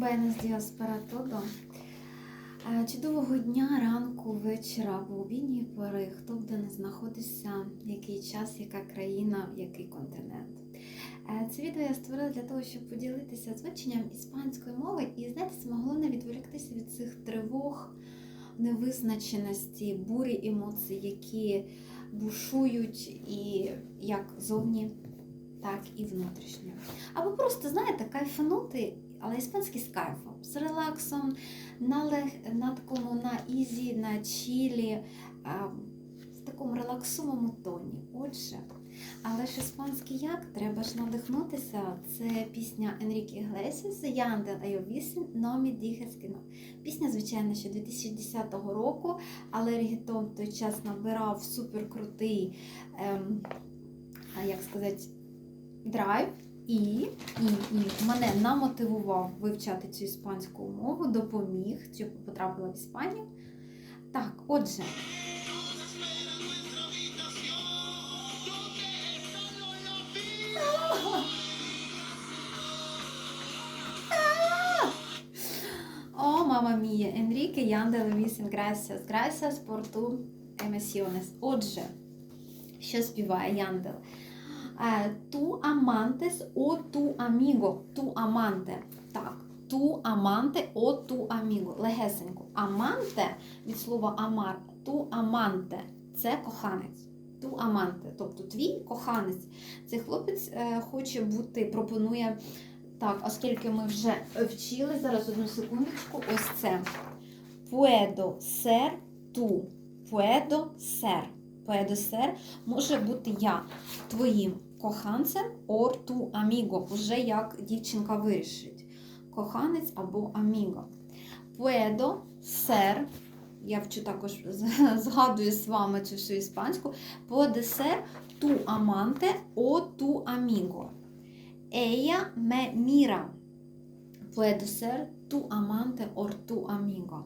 Días para todo. Е, Чудового дня, ранку, вечора або обідньої пори, хто б де не знаходився, який час, яка країна, який континент. Е, Це відео я створила для того, щоб поділитися з вивченням іспанської мови і, знаєте, саме головне відволіктися від цих тривог, невизначеності, бурі емоцій, які бушують і як зовні, так і внутрішньо. Або просто, знаєте, кайфанути, але іспанський з кайфом, з релаксом, на, лег... на такому на ізі, на чілі, в такому релаксовому тоні. Отже, але ж іспанський як? Треба ж надихнутися. Це пісня Енріке Іглесіс Яндел Айовісін Номі Діхескіно. Пісня, звичайно, ще 2010 року, але регетон в той час набирав суперкрутий, ем, як сказати, драйв. І, і, і мене намотивував вивчати цю іспанську мову, допоміг, щоб потрапила в Іспанію. Так, отже. О, мама мія, Енріке Вісін, gracias, gracias por tu emociones. Отже, що співає Яндел? Ту амантес о ту аміго. Ту аманте. Так, ту аманте о ту аміго. Легесенько. Аманте від слова амар. Ту аманте це коханець. Ту аманте, тобто твій коханець. Цей хлопець е, хоче бути, пропонує. Так, оскільки ми вже вчили, зараз одну секундочку, ось це. Puedo ser tú. Puedo ser. Puedo ser може бути я твоїм коханцем or tu amigo, уже як дівчинка вирішить. Коханець або аміго. Puedo ser, я вчу також, згадую з вами цю всю іспанську. Puedo ser tu amante o tu amigo. Ella me mira. Puedo ser tu amante or tu amigo.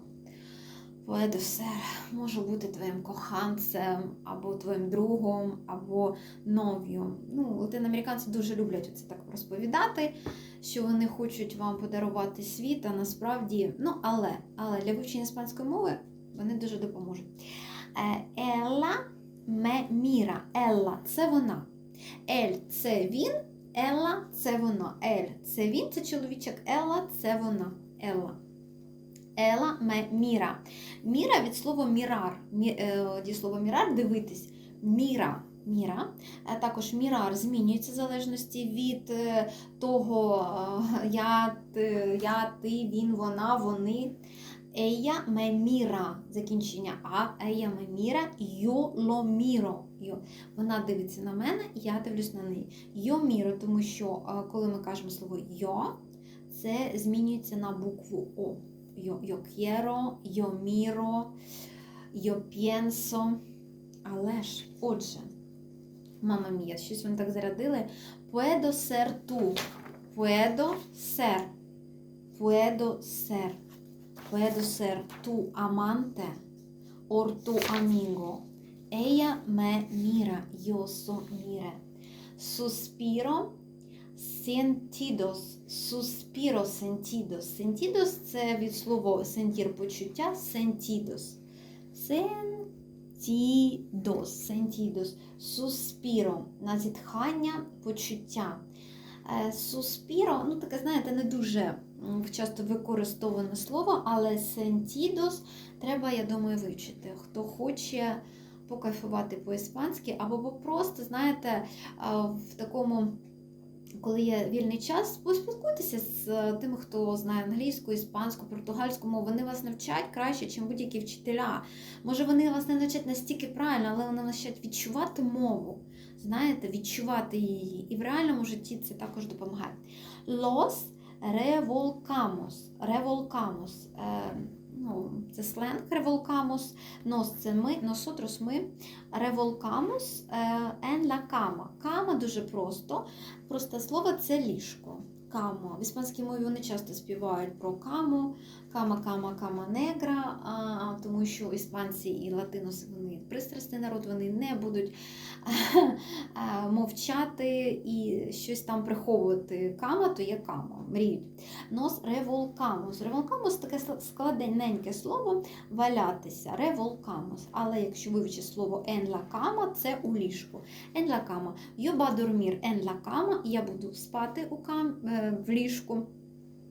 Puedo ser. Можу бути твоїм коханцем, або твоїм другом, або нов'ю. Ну, латиноамериканці дуже люблять це так розповідати, що вони хочуть вам подарувати світ, а насправді, ну, але, але для вивчення іспанської мови вони дуже допоможуть. Ella me mira. Ella – це вона. Ель це він. Елла це вона. Ель це він, це чоловічок. Елла це вона. Елла. Ела міра. Міра від слова мірар. Мі, е, слова мірар дивитись. Міра. Міра. Е, також мірар змінюється в залежності від е, того, я, я, ти, він, вона, вони. Ея ме міра. Закінчення А. Ея ме міра. Йо ло міро. Вона дивиться на мене, я дивлюсь на неї. Йо міро, тому що коли ми кажемо слово йо, це змінюється на букву О. Yo, yo quiero, yo miro, yo pienso. Але ж, отже, мама мія, щось вони так зарядили. Puedo ser tú. Puedo ser. Puedo ser. Puedo ser tu amante or tu amigo. Ella me mira, yo so mire. Suspiro Sentidos, suspiro sentidos. Sentidos це від слова сентір почуття, sentidos. Sentidos, sentidos. Suspiro на зітхання, почуття. Суспіро, ну таке, знаєте, не дуже часто використоване слово, але sentidos треба, я думаю, вивчити. Хто хоче покайфувати по-іспанськи, або просто, знаєте, в такому коли є вільний час, поспілкуйтеся з тими, хто знає англійську, іспанську, португальську мову. Вони вас навчать краще, ніж будь-які вчителя. Може, вони вас не навчать настільки правильно, але вони навчать відчувати мову. Знаєте, відчувати її. І в реальному житті це також допомагає. Los revolcamos. Revolcamos. Е, ну, це сленг revolcamos. Nos це ми, nosotros ми. Revolcamos en la cama. Кама дуже просто. Просте слово це ліжко. камо. В іспанській мові вони часто співають про камо, кама, кама, кама негра, а, тому що іспанці і латиноси вони пристрасний народ, вони не будуть а, мовчати і щось там приховувати. Кама то є кама, мріють. Нос револкамус. Револкамус таке складненьке слово валятися. Револкамус. Але якщо вивчити слово cama, це у ліжку. Dormir en la cama. Я буду спати у кам... е, в ліжку.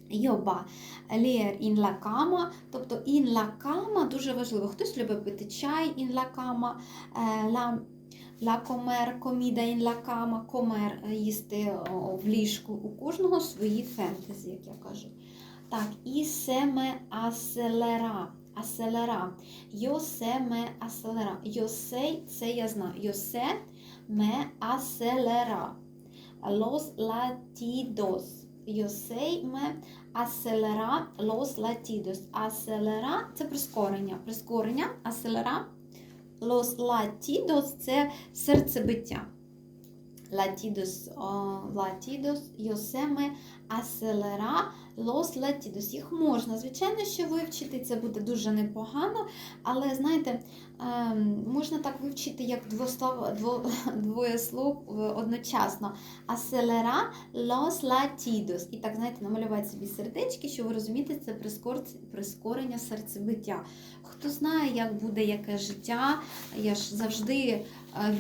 Йоба лєр ін ла кама, тобто ін ла кама дуже важливо. Хтось любить пити чай ін ла е, ла комер, коміда ін ла кама, комер е, їсти о, в ліжку. У кожного свої фентезі, як я кажу. Так, і семе аселера. Аселера. Йо семе аселера. Йосей це я знаю. Йосе ме аселера. Latidos. Yo sei me acelera los latidos. Acelera – це прискорення. Прискорення, acelera. Los latidos – це серцебиття. Latidos, latidos, sé acelera los latidos. Їх можна, звичайно, що вивчити, це буде дуже непогано, але знаєте, можна так вивчити, як двослов, дво, двоє слов е, одночасно. Acelera los latidos. І так, знаєте, намалювати собі сердечки, що ви розумієте, це прискор- прискорення серцебиття. Хто знає, як буде яке життя, я ж завжди е,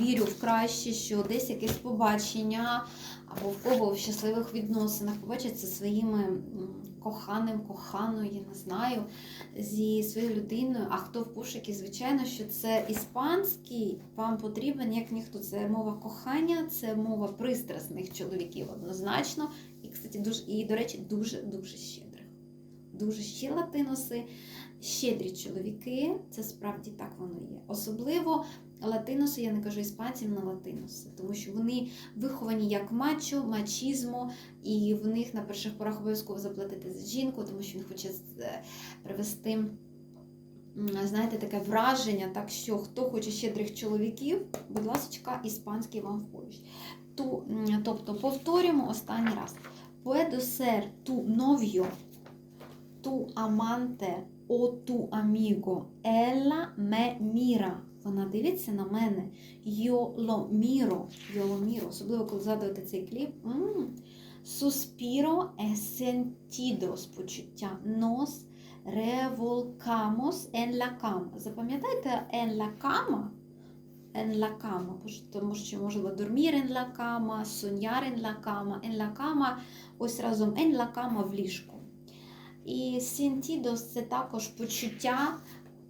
вірю в краще, що десь якесь побачення або в кого в щасливих відносинах побачиться своїми коханим, коханою, я не знаю, зі своєю людиною. А хто в пошукі, звичайно, що це іспанський, вам потрібен як ніхто. Це мова кохання, це мова пристрасних чоловіків однозначно. І, кстати, дуже, і, до речі, дуже-дуже щедрих. Дуже ще латиноси, щедрі чоловіки, це справді так воно є. Особливо латиноси, я не кажу іспанців на латиноси, тому що вони виховані як мачо, мачізмо, і в них на перших порах обов'язково заплатити за жінку, тому що він хоче е, привести. Знаєте, таке враження, так що хто хоче щедрих чоловіків, будь ласка, іспанський вам. Ту, тобто повторюємо останній раз. Puedo ser tu novio, tu amante o tu amigo. Ella me mira. Вона дивиться на мене. Lo miro. Особливо, коли згадуєте цей кліп. E sentido з почуття. Revolcamos en la cama. Запам'ятайте, la cama en la cama, тому що можливо dormir en la cama, soñar en la cama, en la ось разом en la cama в ліжку. І sentidos – це також почуття,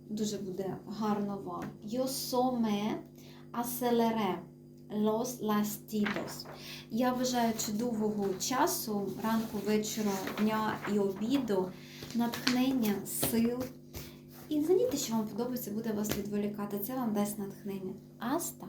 дуже буде гарно вам. Yo some aceleré los latidos. Я вважаю чудового часу, ранку, вечора, дня і обіду, натхнення, сил. І знайдіть, що вам подобається, буде вас відволікати. Це вам дасть натхнення. Аста!